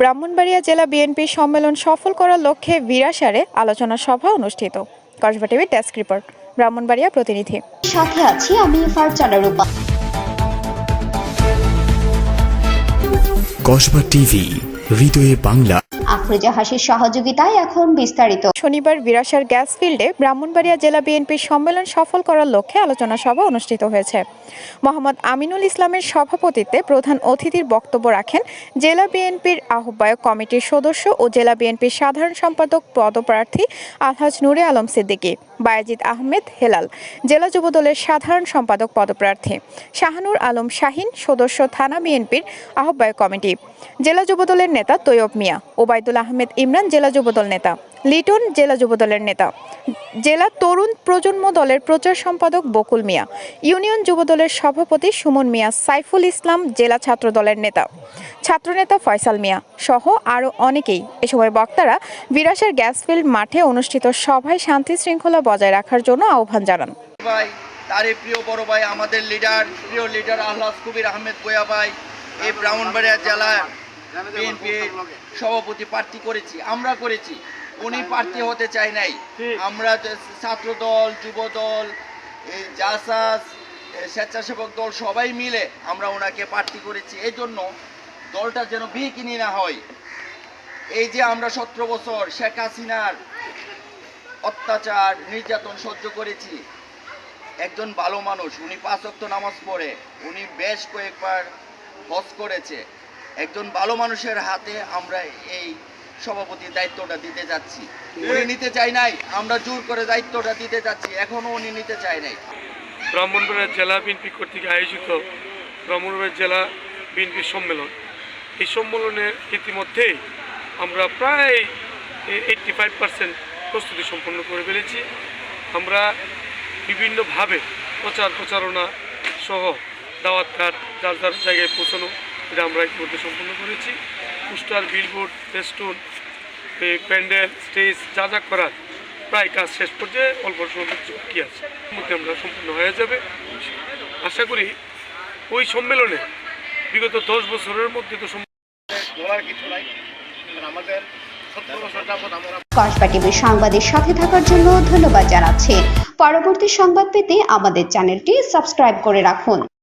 ব্রাহ্মণবাড়িয়া জেলা বিএনপির সম্মেলন সফল করার লক্ষ্যে বিরাসারে আলোচনা সভা অনুষ্ঠিত। Kasba TV desk report Brahmanbaria প্রতিনিধি। সাথে আছি আমি ফারজানা রূপা। কসবা টিভি হৃদয়ে বাংলা। আফরোজা হাসির সহযোগিতায় এখন বিস্তারিত। শনিবার বিরাসার গ্যাস ফিল্ডে ব্রাহ্মণবাড়িয়া জেলা বিএনপির সম্মেলন সফল করার লক্ষ্যে আলোচনা সভা অনুষ্ঠিত হয়েছে। মোহাম্মদ আমিনুল ইসলামের সভাপতিত্বে প্রধান অতিথির বক্তব্য রাখেন জেলা বিএনপির আহ্বায়ক কমিটির সদস্য ও জেলা বিএনপির সাধারণ সম্পাদক পদপ্রার্থী আলহাজ নুরে আলম সিদ্দিকী, বায়াজিদ আহমেদ হেলাল, জেলা যুবদলের সাধারণ সম্পাদক পদপ্রার্থী শাহানুর আলম শাহিন, সদস্য থানা বিএনপির আহ্বায়ক কমিটি, জেলা যুবদলের নেতা তৈয়ব মিয়া ওবায়দুল আহমেদ ইমরান জেলা যুবদল নেতা, লিটন জেলা যুবদলের নেতা, জেলা তরুণ প্রজন্ম দলের প্রচার সম্পাদক বকুল মিয়া, ইউনিয়ন যুবদলের সভাপতি সুমন মিয়া, সাইফুল ইসলাম জেলা ছাত্র দলের নেতা, ছাত্রনেতা ফয়সাল মিয়া সহ আরও অনেকেই। এ সময় বক্তারা বিরাসের গ্যাসফিল্ড মাঠে অনুষ্ঠিত সভায় শান্তি শৃঙ্খলা বজায় রাখার জন্য আহ্বান জানান। তারই প্রিয় বড় ভাই, আমাদের লিডার, প্রিয় লিডার আহ্লাদ কবির আহমেদ বয়া ভাই, এই ব্রাহ্মণবাড়িয়া জেলা বিএনপি সভাপতি প্রার্থী করেছি আমরা করেছি। উনি প্রার্থী হতে চাই নাই। আমরা ছাত্র দল যুব দল এই জাসাস স্বেচ্ছাসেবক দল সবাই মিলে আমরা ওনাকে প্রার্থী করেছি। এই জন্য দলটা যেন বিকিনি না হয়। এই যে আমরা সতেরো বছর শেখ হাসিনার অত্যাচার নির্যাতন সহ্য করেছি একজন ভালো মানুষ উনি পাঁচ ওয়াক্ত নামাজ পড়ে উনি বেশ কয়েকবার হজ করেছে। একজন ভালো মানুষের হাতে আমরা এই সভাপতির দায়িত্বটা দিতে যাচ্ছি। উনি নিতে চাই নাই, আমরা জোর করে দায়িত্বটা দিতে যাচ্ছি, এখনও উনি নিতে চাই নাই। ব্রাহ্মণবাড়িয়া জেলা বিএনপি কর্তৃক আয়োজিত ব্রাহ্মণবাড়িয়া জেলা বিএনপি সম্মেলন। এই সম্মেলনের ইতিমধ্যেই আমরা প্রায় এইট্টি ফাইভ পার্সেন্ট প্রস্তুতি সম্পন্ন করে ফেলেছি। আমরা বিভিন্নভাবে প্রচার প্রচারণা সহ দাওয়াত কার্ড যার যার জায়গায় পৌঁছানো এটা আমরা ইতিমধ্যে সম্পন্ন করেছি। পোস্টার বিলবোর্ড ফেস্টুন এই প্যান্ডেল স্টেজ যা যা করার প্রায় কাজ শেষ পর্যায়ে অল্প সময় বাকি আছে। মধ্যে আমরা সম্পূর্ণ হয়ে যাবে। আশা করি ওই সম্মেলনে বিগত দশ বছরের মধ্যে তো কসবা টিভির সংবাদের সাথে থাকার জন্য ধন্যবাদ জানাচ্ছি। পরবর্তী সংবাদ পেতে আমাদের চ্যানেলটি সাবস্ক্রাইব করে রাখুন।